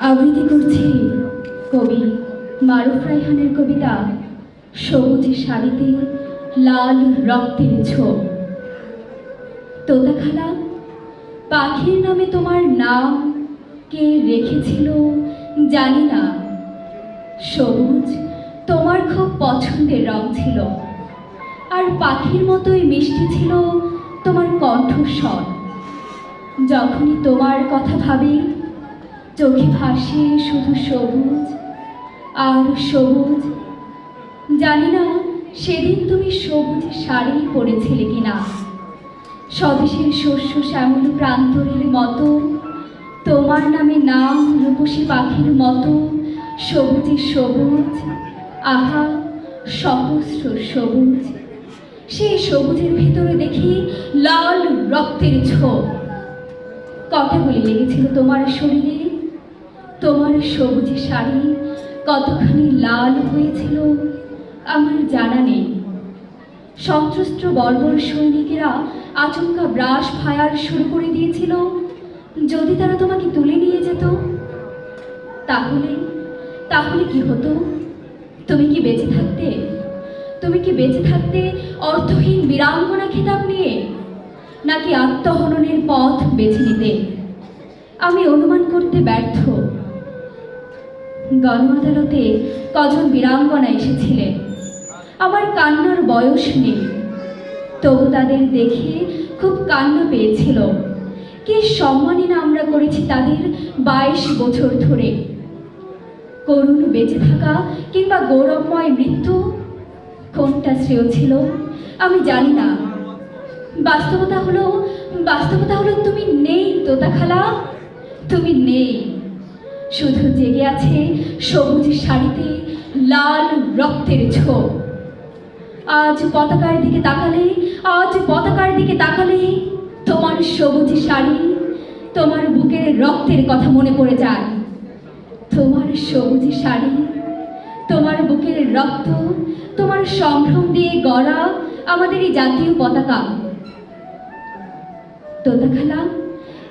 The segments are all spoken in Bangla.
আবৃত্তি করছি কবি মারুফ রাইহানের কবিতা সবুজ শাড়িতে লাল রক্তের ছোপ তোতাখালা, পাখির নামে তোমার নাম কে রেখেছিল জানি না। সবুজ, তোমার খুব পছন্দের রং ছিল। আর পাখির মতোই মিষ্টি ছিল তোমার কণ্ঠস্বর। যখনই তোমার কথা ভাবি চোখে ভাসে শুধু সবুজ আর সবুজ। জানি না সেদিন তুমি সবুজ শাড়ি পরেছিলে কিনা। স্বদেশের শস্য শ্যামল প্রান্তরের মতো, তোমার নামে নাম রূপসী পাখির মতো, সবুজে সবুজ, আহা, সহস্র সবুজ। সেই সবুজের ভিতরে দেখি লাল রক্তের ছোপ কটাগুলি লেগেছিল তোমার শরীরে? তোমার সবুজ শাড়ি কতখানি লাল হয়েছিল আমার জানা নেই। সশস্ত্র বর্বর সৈনিকেরা আচমকা ব্রাশ ফায়ার শুরু করে দিয়েছিল। যদি তারা তোমাকে তুলে নিয়ে যেত, তাহলে তাহলে কি হতো? তুমি কি বেঁচে থাকতে? তুমি কি বেঁচে থাকতে অর্থহীন বীরাঙ্গনা খেতাব নিয়ে? নাকি আত্মহননের পথ বেছে নিতে? আমি অনুমান করতে ব্যর্থ। গণ আদালতে কজন বীরাঙ্গনা এসেছিলেন? আমার কান্নার বয়স নেই। তবু তাদের দেখে খুব কান্না পেয়েছিল। কি সম্মানই না আমরা করেছি তাদের বাইশ বছর ধরে? করুণ বেঁচে থাকা কিংবা গৌরবময় মৃত্যু? কোনটা শ্রেয় ছিল? আমি জানি না। বাস্তবতা হলো বাস্তবতা হলো তুমি নেই তোতা খালা তুমি নেই। শুধু জেগে আছে সবুজ শাড়িতে লাল রক্তের ছোপ আজ পতাকার দিকে তাকালে, আজ পতাকার দিকে তাকালে তোমার সবুজ শাড়ি, তোমার বুকের রক্তের কথা মনে পড়ে যায়। তোমার সবুজ শাড়ি, তোমার বুকের রক্ত, তোমার সম্ভ্রম দিয়ে গড়া আমাদের এই জাতীয় পতাকা। তোতাখালা,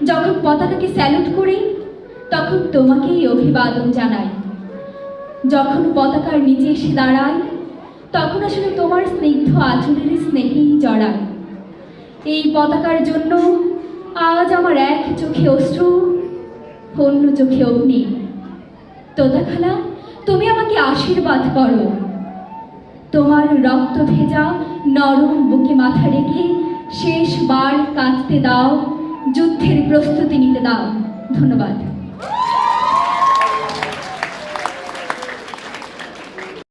যখন পতাকাকে স্যালুট করি তখন তোমাকেই অভিবাদন জানাই। যখন পতাকার নিচে এসে দাঁড়ায় তখন আসলে তোমার স্নিগ্ধ আচরণের স্নেহেই জড়ায় এই পতাকার জন্য আজ আমার এক চোখে অশ্রু, অন্য চোখে অগ্নি। তোতাখালা, তুমি আমাকে আশীর্বাদ করো। তোমার রক্ত ভেজা নরম বুকে মাথা রেখে শেষবার কাঁদতে দাও, যুদ্ধের প্রস্তুতি নিতে দাও। ধন্যবাদ।